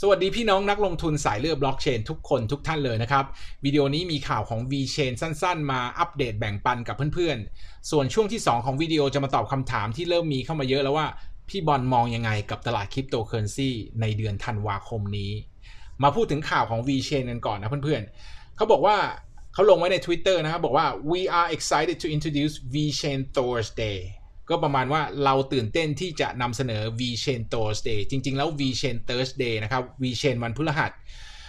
สวัสดีพี่น้องนักลงทุนสายเลือดบล็อกเชนทุกคนทุกท่านเลยนะครับ วิดีโอนี้มีข่าวของ VChain สั้นๆ มาอัปเดตแบ่งปันกับเพื่อนๆ ส่วนช่วงที่ 2 ของวิดีโอจะมาตอบคำถามที่เริ่มมีเข้ามาเยอะแล้วว่า พี่บอลมองยังไงกับตลาดคริปโตเคอเรนซีในเดือนธันวาคมนี้ มาพูดถึงข่าวของ VChain กันก่อนนะเพื่อนๆ เขาบอกว่าเขาลงไว้ใน Twitter นะครับบอกว่า we are excited to introduce VChain Thursday ก็ประมาณว่าเราตื่นเต้นที่จะนำเสนอ VChain Thursday จริง ๆ แล้ว VChain Thursday นะครับ VChain วันพฤหัส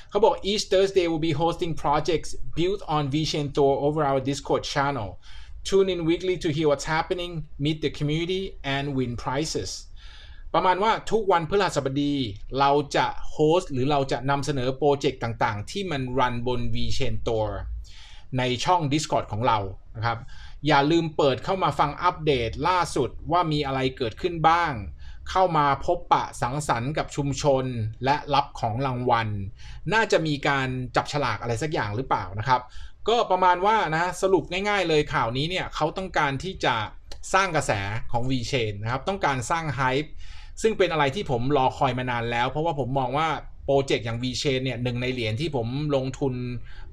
เขาบอก each Thursday will be hosting projects built on VChain Thor over our Discord channel tune in weekly to hear what's happening meet the community and win prizes ประมาณว่าทุกวันพฤหัสบดี เราจะโฮสต์หรือเราจะนำเสนอโปรเจกต์ต่างๆ ที่มันรันบน VChain Thor ในช่อง Discord ของเรานะครับ อย่าลืมเปิดเข้ามาฟังอัปเดตล่าสุดว่ามีอะไรเกิดขึ้นบ้าง เข้ามาพบปะสังสรรค์กับชุมชนและรับของรางวัล น่าจะมีการจับฉลากอะไรสักอย่างหรือเปล่านะครับ ก็ประมาณว่านะสรุปง่ายๆเลยข่าวนี้เนี่ยเขาต้องการที่จะสร้างกระแสของ VChain นะครับ ต้องการสร้างไฮป์ซึ่งเป็นอะไรที่ผมรอคอยมานานแล้ว เพราะว่าผมมองว่า โปรเจกต์อย่าง VChain เนี่ยหนึ่งในเหรียญที่ผมลงทุน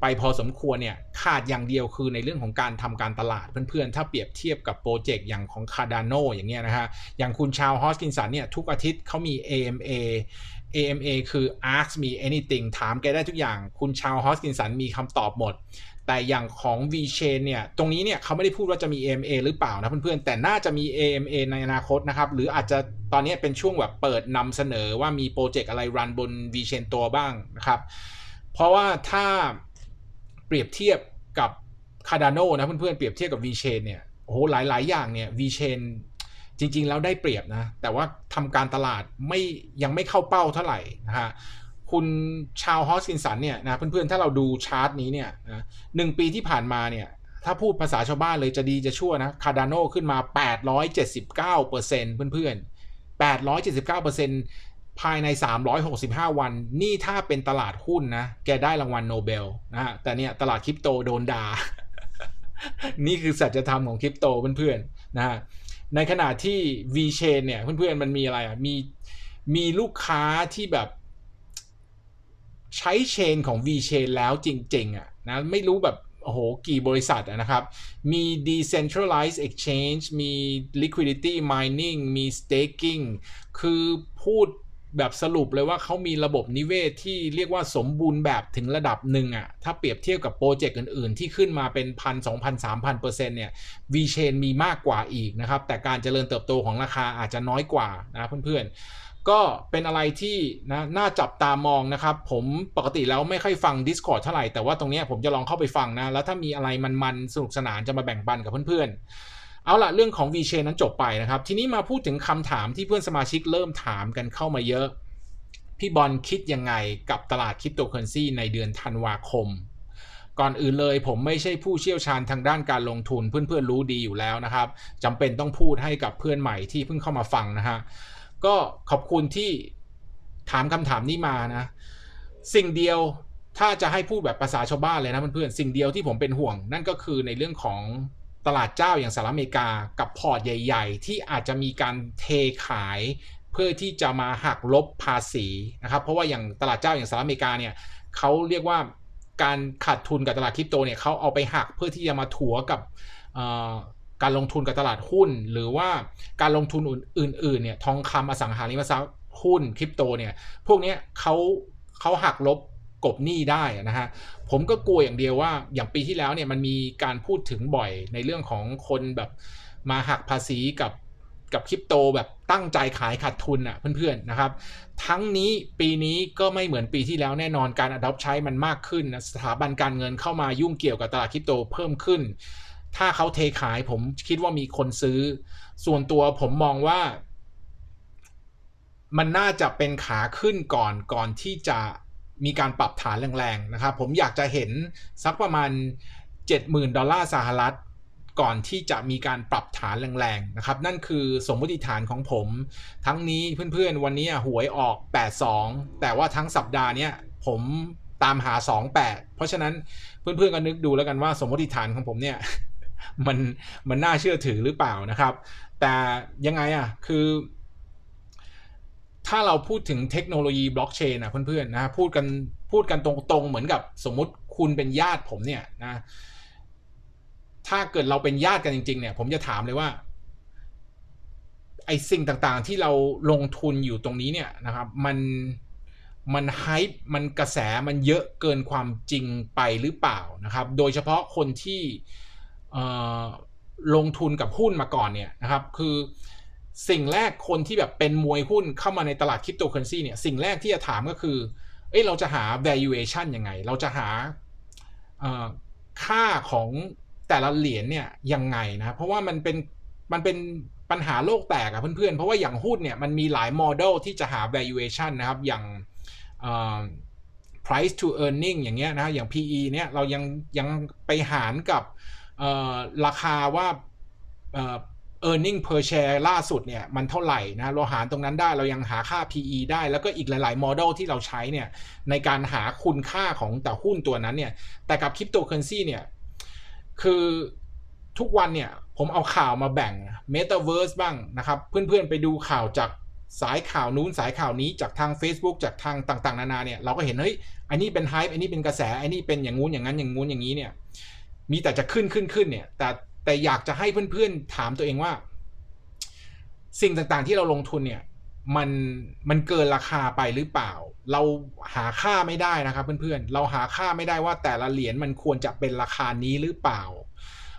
ไปพอสมควรเนี่ยขาดอย่างเดียวคือในเรื่องของการทำการตลาดเพื่อนๆ ถ้าเปรียบเทียบกับโปรเจกต์อย่างของ Cardano อย่างเงี้ยนะฮะอย่างคุณชาวฮอสกินสันเนี่ยทุกอาทิตย์เขามี AMA AMA คือ ask me anything ถามแกได้ทุกอย่าง คุณชาวฮอสกินสันมีคำตอบหมด แต่อย่างของ VChain เนี่ย ตรงนี้เนี่ยเขาไม่ได้พูดว่าจะมี AMA หรือเปล่านะเพื่อนๆ แต่น่าจะมี AMA ในอนาคตนะครับ หรืออาจจะตอนนี้เป็นช่วงแบบเปิดนำเสนอว่ามีโปรเจกต์อะไรรันบน VChain ตัวบ้างนะครับ เพราะว่าถ้าเปรียบเทียบกับ Cardano นะเพื่อนๆ เปรียบเทียบกับ VChain เนี่ย โอ้โห หลายๆ อย่างเนี่ย VChain จริงๆ แล้วได้เปรียบนะ แต่ว่าทำการตลาดไม่ยังไม่เข้าเป้าเท่าไหร่นะฮะ คุณชาวฮอสกินสันเนี่ยนะเพื่อนๆ ถ้าเราดูชาร์ตนี้เนี่ยนะหนึ่งปีที่ผ่านมาเนี่ยถ้าพูดภาษาชาวบ้านเลยจะดีจะชั่วนะคาร์ดานโนขึ้นมา 879%เซ็นต์เพื่อนๆ 879%ภายใน 365 วัน นี่ถ้าเป็นตลาดหุ้นนะ แกได้รางวัลโนเบลนะฮะแต่เนี่ยตลาดคริปโตโดนด่า นี่คือสัจธรรมของคริปโตเพื่อนๆนะฮะในขณะที่ VChain เนี่ยเพื่อนๆ มันมีอะไรอะมีมีลูกค้าที่แบบ ใช้เชนของ VChain แล้วจริงๆอะนะไม่รู้แบบโอ้โหกี่บริษัทนะครับ มี decentralized exchange มี liquidity mining มี staking คือพูด แบบสรุปเลยว่าเขามีระบบนิเวศที่เรียกว่าสมบูรณ์แบบถึงระดับหนึ่งอะถ้าเปรียบเทียบกับโปรเจกต์อื่นๆ ที่ขึ้นมาเป็นพันสองพันสามพันเปอร์เซ็นต์เนี่ย VChain มีมากกว่าอีกนะครับ แต่การเจริญเติบโตของราคาอาจจะน้อยกว่านะเพื่อนๆ ก็เป็นอะไรที่นะน่าจับตามองนะครับ ผมปกติแล้วไม่ค่อยฟัง Discord เท่าไหร่ แต่ว่าตรงนี้ผมจะลองเข้าไปฟังนะ แล้วถ้ามีอะไรมันๆสนุกสนานจะมาแบ่งปันกับเพื่อนๆ เอาละเรื่องของ VChain นั้นจบไปนะครับ ทีนี้มาพูดถึงคำถามที่เพื่อนสมาชิกเริ่มถามกันเข้ามาเยอะ พี่บอลคิดยังไงกับตลาดคริปโตเคอเรนซีในเดือนธันวาคม ก่อนอื่นเลยผมไม่ใช่ผู้เชี่ยวชาญทางด้านการลงทุนเพื่อนๆรู้ดีอยู่แล้วนะครับจำเป็นต้องพูดให้กับเพื่อนใหม่ที่เพิ่งเข้ามาฟังนะฮะก็ขอบคุณที่ถามคำถามนี้มานะ สิ่งเดียวถ้าจะให้พูดแบบภาษาชาวบ้านเลยนะเพื่อนๆสิ่งเดียวที่ผมเป็นห่วง นั่นก็คือในเรื่องของ ตลาดเจ้าอย่างสหรัฐอเมริกากับพอร์ตใหญ่ ๆ ที่อาจจะมีการเทขายเพื่อที่จะมาหักลบภาษีนะครับ เพราะว่าอย่างตลาดเจ้าอย่างสหรัฐอเมริกาเนี่ยเขาเรียกว่าการขาดทุนกับตลาดคริปโตเนี่ยเขาเอาไปหักเพื่อที่จะมาถัวกับการลงทุนกับตลาดหุ้น หรือว่าการลงทุนอื่นๆเนี่ยทองคำอสังหาริมทรัพย์หุ้นคริปโตเนี่ยพวกนี้เขาเขาหักลบ กบหนี้ได้นะฮะผมก็กลัวอย่างเดียวว่า อย่างปีที่แล้วเนี่ยมันมีการพูดถึงบ่อยในเรื่องของคนแบบมาหักภาษีกับกับคริปโตแบบตั้งใจขายขาดทุนอะเพื่อนๆนะครับ ทั้งนี้ปีนี้ก็ไม่เหมือนปีที่แล้วแน่นอนการอดอปใช้มันมากขึ้นสถาบันการเงินเข้ามายุ่งเกี่ยวกับตลาดคริปโตเพิ่มขึ้น ถ้าเขาเทขายผมคิดว่ามีคนซื้อ ส่วนตัวผมมองว่า มันน่าจะเป็นขาขึ้นก่อนก่อนที่จะ มีการปรับฐานแรงๆนะครับ ผมอยากจะเห็นสักประมาณ 70,000 ดอลลาร์สหรัฐ ก่อนที่จะมีการปรับฐานแรงๆนะครับ นั่นคือสมมติฐานของผม ทั้งนี้เพื่อนๆ วันนี้หวยออก 82 แต่ว่าทั้งสัปดาห์นี้ผมตามหา 28 เพราะฉะนั้นเพื่อนๆก็นึกดูแล้วกันว่าสมมติฐานของผมเนี่ยมันมันน่าเชื่อถือหรือเปล่านะครับ แต่ยังไงอะคือ ถ้าเราพูดถึงเทคโนโลยีบล็อกเชนนะเพื่อนๆนะพูดกันพูดกันตรงๆ เหมือนกับสมมุติคุณเป็นญาติผมเนี่ยนะถ้าเกิดเราเป็นญาติกันจริง ๆ เนี่ย ผมจะถามเลยว่า ไอสิ่งต่างๆ ที่เราลงทุนอยู่ตรงนี้เนี่ยนะครับ มันมันไฮป์มันกระแสมันเยอะเกินความจริงไปหรือเปล่านะครับ โดยเฉพาะคนที่ลงทุนกับหุ้นมาก่อนเนี่ยนะครับ คือ สิ่งแรกคนที่แบบเป็นมวยหุ้นเข้ามาในตลาดคริปโตเคอเรนซีเนี่ย สิ่งแรกที่จะถามก็คือ เอ้เราจะหา valuation ยังไง เราจะหาค่าของแต่ละเหรียญเนี่ยยังไงนะเพราะว่ามันเป็นมันเป็นปัญหาโลกแตกอะเพื่อนๆ เพราะว่าอย่างหุ้นเนี่ยมันมีหลายโมเดลที่จะหา valuation นะครับ อย่าง price to earning อย่างเงี้ยนะอย่าง PE เนี่ยเรายังยังไปหารกับราคาว่า e a r n i n g per share ล่าสุดเนี่ยมันเท่าไหร่นะเราหารตรงนั้นได้เรายังหาค่า PE ได้แล้วก็อีกหลายๆโมเดลที่เราใช้เนี่ยในการหาคุณค่าของแต่หุ้นตัวนั้นเนี่ยแต่กับคริปโตเคอเรนซีเนี่ยคือทุกวันเนี่ยผมเอาข่าวมาแบ่ง Metaverse บ้างนะครับ เพื่อนๆไปดูข่าวจากสายข่าวนู้นสายข่าวนี้จากทาง Facebook จากทางต่างๆ นานาเนี่ยเราก็เห็นเฮ้ยอันนี้เป็นไฮป์อันนี้เป็นกระแสอันนี้เป็นอย่างงู้นอย่างนั้นอย่างงู้นอย่างนี้เนี่ยมีแต่จะขึ้นขึ้นขึ้นเนี่ยแต่ แต่อยากจะให้เพื่อนๆถามตัวเองว่า สิ่งต่างๆที่เราลงทุนเนี่ย มันมันเกินราคาไปหรือเปล่า เราหาค่าไม่ได้นะครับเพื่อนๆ เราหาค่าไม่ได้ว่าแต่ละเหรียญมันควรจะเป็นราคานี้หรือเปล่า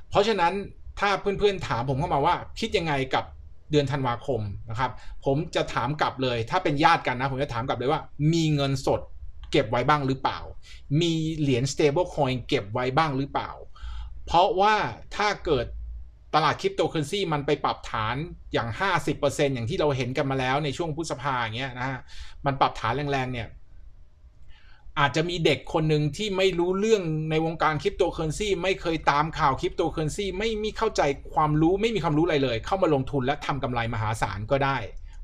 เพราะฉะนั้นถ้าเพื่อนๆถามผมเข้ามาว่า คิดยังไงกับเดือนธันวาคมนะครับ ผมจะถามกลับเลย ถ้าเป็นญาติกันนะ ผมจะถามกลับเลยว่า มีเงินสดเก็บไว้บ้างหรือเปล่า มีเหรียญ stable coin เก็บไว้บ้างหรือเปล่า เพราะว่าถ้าเกิดตลาดคริปโตเคอเรนซีมันไปปรับฐานอย่าง 50%อย่างที่เราเห็นกันมาแล้วในช่วงพฤษภาอย่างเงี้ยนะฮะมันปรับฐานแรงๆเนี่ยอาจจะมีเด็กคนหนึ่งที่ไม่รู้เรื่องในวงการคริปโตเคอเรนซีไม่เคยตามข่าวคริปโตเคอเรนซีไม่มีเข้าใจความรู้ไม่มีความรู้อะไรเลย เข้ามาลงทุนและทำกำไรมหาศาลก็ได้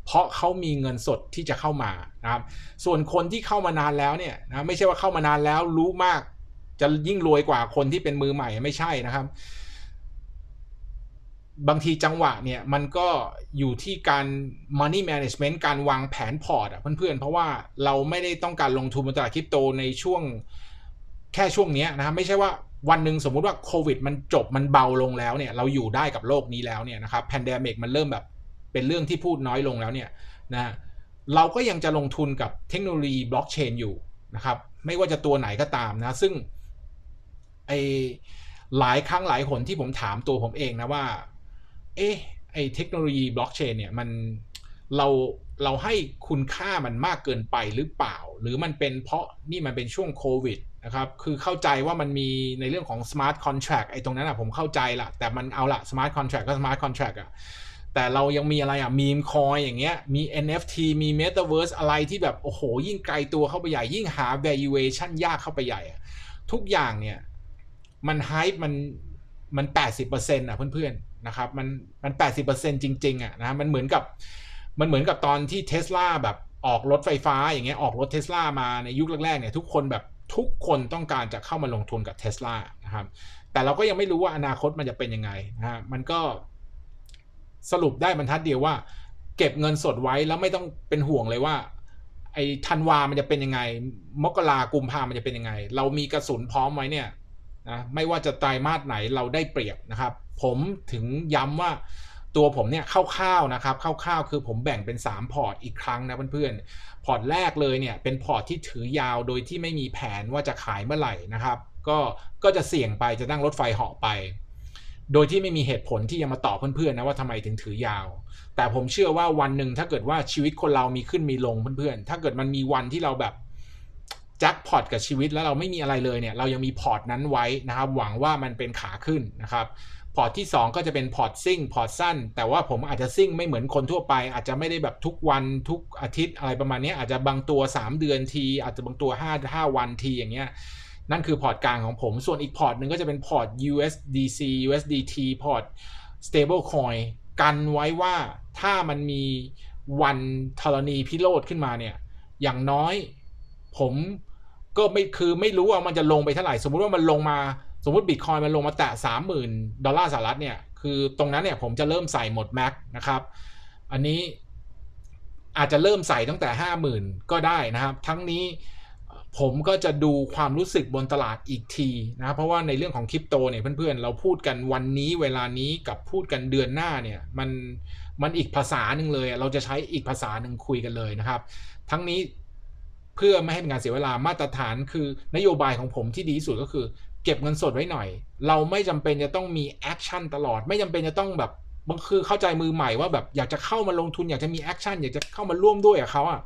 เพราะเขามีเงินสดที่จะเข้ามานะครับส่วนคนที่เข้ามานานแล้วเนี่ยนะไม่ใช่ว่าเข้ามานานแล้วรู้มาก จะยิ่งรวยกว่าคนที่เป็นมือใหม่ไม่ใช่นะครับ บางทีจังหวะเนี่ยมันก็อยู่ที่การ money management การวางแผนพอร์ตอะเพื่อนๆ เพราะว่าเราไม่ได้ต้องการลงทุนบนตลาดคริปโตในช่วงแค่ช่วงนี้นะครับไม่ใช่ว่าวันหนึ่งสมมุติว่าโควิดมันจบมันเบาลงแล้วเนี่ยเราอยู่ได้กับโลกนี้แล้วเนี่ยนะครับแพนเดมิกมันเริ่มแบบเป็นเรื่องที่พูดน้อยลงแล้วเนี่ยนะเราก็ยังจะลงทุนกับเทคโนโลยีบล็อกเชนอยู่นะครับ ไม่ว่าจะตัวไหนก็ตามนะ ซึ่ง ไอหลายครั้งหลายคนที่ผมถามตัวผมเองนะว่า เอ๊ะไอเทคโนโลยีบล็อกเชนเนี่ยมันเราเราให้คุณค่ามันมากเกินไปหรือเปล่า หรือมันเป็นเพราะนี่มันเป็นช่วงโควิดนะครับ คือเข้าใจว่ามันมีในเรื่องของ smart contract ไอ้ตรงนั้นอะผมเข้าใจละแต่มันเอาละ smart contract ก็ smart contract อะแต่เรายังมีอะไรอะมีมคอยอย่างเงี้ยมี NFT มี Metaverse อะไรที่แบบ โอ้โห ยิ่งไกลตัวเข้าไปใหญ่ ยิ่งหา valuation ยากเข้าไปใหญ่อะทุกอย่างเนี่ย มันไฮป์มันมันแปดสิบเปอร์เซ็นต์อะเพื่อนๆนะครับมันมันแปดสิบเปอร์เซ็นต์จริงๆอะนะมันเหมือนกับมันเหมือนกับตอนที่เทสลาแบบออกรถไฟฟ้าอย่างเงี้ยออกรถเทสลามาในยุคแรกๆเนี่ยทุกคนแบบทุกคนต้องการจะเข้ามาลงทุนกับเทสลานะครับแต่เราก็ยังไม่รู้ว่าอนาคตมันจะเป็นยังไงนะฮะมันก็สรุปได้บรรทัดเดียวว่า เก็บเงินสดไว้แล้วไม่ต้องเป็นห่วงเลยว่า ไอ้ธันวามันจะเป็นยังไง มกรากุมภามันจะเป็นยังไง เรามีกระสุนพร้อมไว้เนี่ย นะไม่ว่าจะไตรมาสไหนเราได้เปรียบนะครับ ผมถึงย้ำว่าตัวผมเนี่ยคร่าวๆนะครับคร่าวๆคือผมแบ่งเป็น 3 พอร์ตอีกครั้งนะเพื่อนๆพอร์ตแรกเลยเนี่ยเป็นพอร์ตที่ถือยาวโดยที่ไม่มีแผนว่าจะขายเมื่อไหร่นะครับ ก็ก็จะเสี่ยงไปจะนั่งรถไฟเหาะไป โดยที่ไม่มีเหตุผลที่จะมาตอบเพื่อนๆนะว่าทำไมถึงถือยาว แต่ผมเชื่อว่าวันหนึ่งถ้าเกิดว่าชีวิตคนเรามีขึ้นมีลงเพื่อนๆ ถ้าเกิดมันมีวันที่เราแบบ จ็คพอตกับชีวิตแล้วเราไม่มีอะไรเลยเนี่ยเรายังมีพอร์ตนั้นไว้นะครับ หวังว่ามันเป็นขาขึ้นนะครับพอร์ตที่ 2 ก็จะเป็นพอร์ตซิ่งพอร์ตสั้น แต่ว่าผมอาจจะซิ่งไม่เหมือนคนทั่วไป อาจจะไม่ได้แบบทุกวันทุกอาทิตย์อะไรประมาณนี้อาจจะบางตัว 3 เดือนที อาจจะบางตัว 5 5 วันทีอย่างเงี้ยนั่นคือพอร์ตกลางของผม ส่วนอีกพอร์ตหนึ่งก็จะเป็นพอร์ต USDC USDT พอร์ต stable coin กันไว้ว่าถ้ามันมีวันธรณีพิโรธขึ้นมาเนี่ยอย่างน้อยผม ก็ไม่คือไม่รู้ว่ามันจะลงไปเท่าไหร่ สมมุติว่ามันลงมาสมมติบิตคอยมันลงมาแตะสามหมื่นดอลลาร์สหรัฐเนี่ย คือตรงนั้นเนี่ยผมจะเริ่มใส่หมดแม็กนะครับ อันนี้อาจจะเริ่มใส่ตั้งแต่50,000ก็ได้นะครับ ทั้งนี้ผมก็จะดูความรู้สึกบนตลาดอีกทีนะครับเพราะว่าในเรื่องของคริปโตเนี่ยเพื่อนๆ เราพูดกันวันนี้เวลานี้กับพูดกันเดือนหน้าเนี่ยมันมันอีกภาษาหนึ่งเลย เราจะใช้อีกภาษาหนึ่งคุยกันเลยนะครับ ทั้งนี้ พื่อไม่ให้เป็นการเสียเวลามาตรฐานคือนโยบายของผมที่ดีที่สุดก็คือ เก็บเงินสดไว้หน่อย เราไม่จำเป็นจะต้องมีแอคชั่นตลอด ไม่จำเป็นจะต้องแบบบางคือเข้าใจมือใหม่ว่าแบบอยากจะเข้ามาลงทุนอยากจะมีแอคชั่นอยากจะเข้ามาร่วมด้วยกับเขาอะ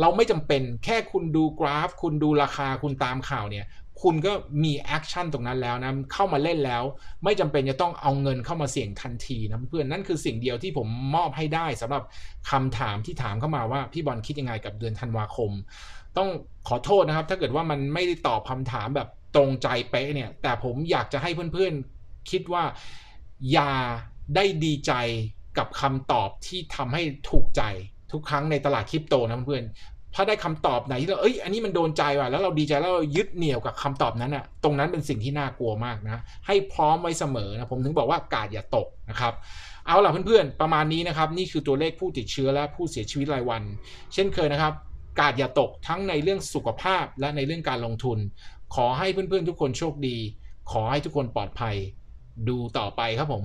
เราไม่จำเป็นแค่คุณดูกราฟ คุณดูราคาคุณตามข่าวเนี่ย คุณก็มีแอคชั่นตรงนั้นแล้วนะเข้ามาเล่นแล้ว ไม่จำเป็นจะต้องเอาเงินเข้ามาเสี่ยงทันทีนะเพื่อนนั่นคือสิ่งเดียวที่ผมมอบให้ได้สำหรับคำถามที่ถามเข้ามาว่าพี่บอลคิดยังไงกับเดือนธันวาคม ต้องขอโทษนะครับ ถ้าเกิดว่ามันไม่ได้ตอบคำถามแบบตรงใจเป๊ะเนี่ย แต่ผมอยากจะให้เพื่อนๆคิดว่าอย่าได้ดีใจกับคำตอบที่ทำให้ถูกใจทุกครั้งในตลาดคริปโตนะเพื่อน ถ้าได้คำตอบไหนที่เราเอ้ยอันนี้มันโดนใจว่ะแล้วเราดีใจแล้วเรายึดเหนี่ยวกับคำตอบนั้นอะตรงนั้นเป็นสิ่งที่น่ากลัวมากนะให้พร้อมไว้เสมอนะผมถึงบอกว่ากาดอย่าตกนะครับเอาล่ะเพื่อนๆ ประมาณนี้นะครับ นี่คือตัวเลขผู้ติดเชื้อและผู้เสียชีวิตรายวัน เช่นเคยนะครับ กาดอย่าตกทั้งในเรื่องสุขภาพและในเรื่องการลงทุน ขอให้เพื่อนๆ ทุกคนโชคดี ขอให้ทุกคนปลอดภัย ดูต่อไปครับผม